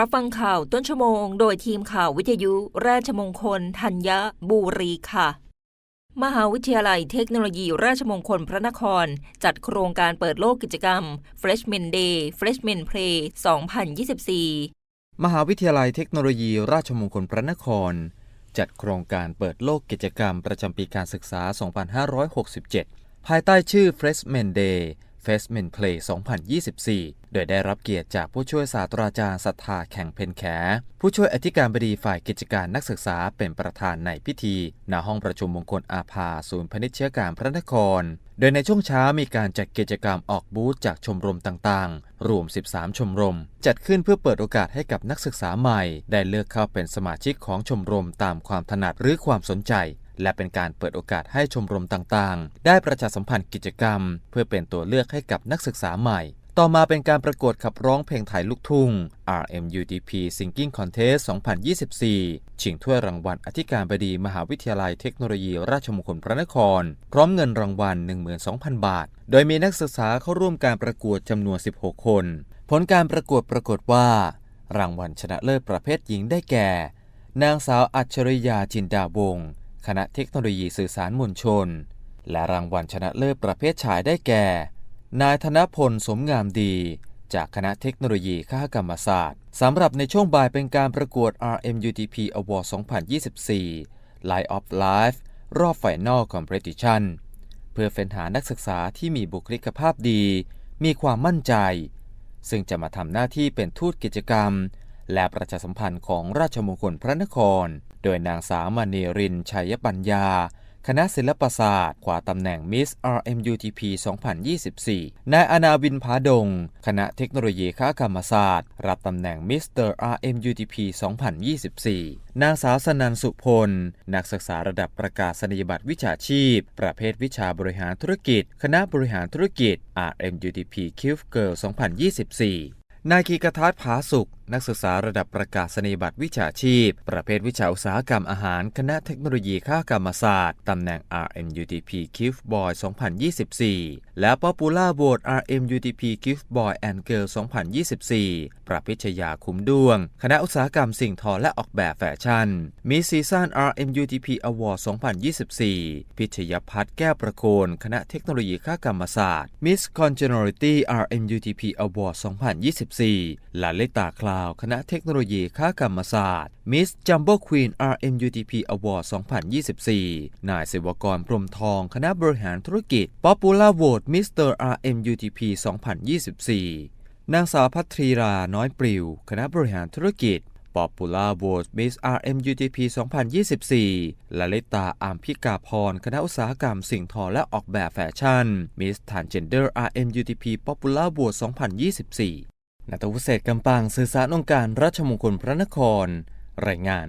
รับฟังข่าวต้นชั่วโมง โดยทีมข่าววิทยุ ราชมงคล ธัญบุรีค่ะ มหาวิทยาลัยเทคโนโลยีราชมงคลพระนคร จัดโครงการเปิดโลกกิจกรรม Freshman Day Freshman Play 2024 มหาวิทยาลัยเทคโนโลยีราชมงคลพระนคร จัดโครงการเปิดโลกกิจกรรมประจำปีการศึกษา 2567 ภายใต้ชื่อ Freshman Day Freshman Play 2024 โดยได้รับเกียรติจากผู้ช่วยศาสตราจารย์ศรัทธาแข่งเพนแข ผู้ช่วยอธิการบดีฝ่ายกิจการนักศึกษาเป็นประธานในพิธีณห้องประชุมมงคลอาภาศูนย์พนิชยการพระนคร โดยในช่วงเช้ามีการจัดกิจกรรมออกบูธจากชมรมต่างๆ รวม 13 ชมรม จัดขึ้นเพื่อเปิดโอกาสให้กับนักศึกษาใหม่ ได้เลือกเข้าเป็นสมาชิกของชมรมตามความถนัดหรือความสนใจ และเป็นการเปิดโอกาสให้ชมรมต่างๆ ได้ประชาสัมพันธ์กิจกรรม เพื่อเป็นตัวเลือกให้กับนักศึกษาใหม่ ต่อมาเป็นการประกวดขับร้องเพลงไทยลูกทุ่ง RMUTP Singing Contest 2024 ชิงถ้วยรางวัลอธิการบดีมหาวิทยาลัยเทคโนโลยีราชมงคลพระนคร พร้อมเงินรางวัล 12,000 บาท โดยมีนักศึกษาเข้าร่วมการประกวดจำนวน 16 คน ผลการประกวดปรากฏว่า รางวัลชนะเลิศประเภทหญิงได้แก่ นางสาวอัจฉริยาจินดาวงศ์ คณะเทคโนโลยีสื่อสารมวลชน และรางวัลชนะเลิศประเภทชายได้แก่ นายธนพลสมงามดี จากคณะเทคโนโลยีคหกรรมศาสตร์สำหรับในช่วงบ่ายเป็นการประกวด RMUTP Award 2024 Light of Life รอบ Final Competition เพื่อเฟ้นหานักศึกษาที่มีบุคลิกภาพดี มีความมั่นใจ ซึ่งจะมาทำหน้าที่เป็นทูตกิจกรรม และประชาสัมพันธ์ของราชมงคลพระนคร โดยนางสาวมณีรินชัยปัญญา คณะศิลปศาสตร์ขวาตำแหน่ง Miss RMUTP 2024 นายอนาวินพาดง คณะเทคโนโลยีค้ากรรมศาสตร์ รับตำแหน่ง Mr RMUTP 2024นางสาวสนันสุพล นักศึกษาระดับประกาศนียบัตรวิชาชีพ ประเภทวิชาบริหารธุรกิจ คณะบริหารธุรกิจ RMUTP c u b e Girl 2024 นายกีกทัศน์ผาสุข นักศึกษาระดับประกาศนียบัตรวิชาชีพ ประเภทวิชาอุตสาหกรรมอาหาร คณะเทคโนโลยีข้ากรรมศาสตร์ ตำแหน่ง RMUTP Gift Boy 2024 และ Popular Vote RMUTP Gift Boy and Girl 2024 ประพิชยาคุ้มดวง คณะอุตสาหกรรมสิ่งทอและออกแบบแฟชั่น มีซีซั่น RMUTP Award 2024 พิชยพัฒน์แก้วประโคนคณะเทคโนโลยีข้ากรรมศาสตร์ Miss Congeniality RMUTP Award 2024ลาลิตาคลาวคณะเทคโนโลยีข้ากรรมศาสตร์ Miss Jumbo Queen RMUTP Award 2024 นายศิวกรพรมทองคณะบริหารธุรกิจ Popular Vote Mr RMUTP 2024 นางสาวพัทรีราน้อยปลิว คณะบริหารธุรกิจ Popular Vote Miss RMUTP 2024 และลิตาอามพิกาพร คณะอุตสาหกรรมสิ่งทอและออกแบบแฟชั่น Miss Transgender RMUTP Popular Vote 2024 นัตวุฒิเศษกำปังสื่อสารองค์การราชมงคลพระนคร รายงาน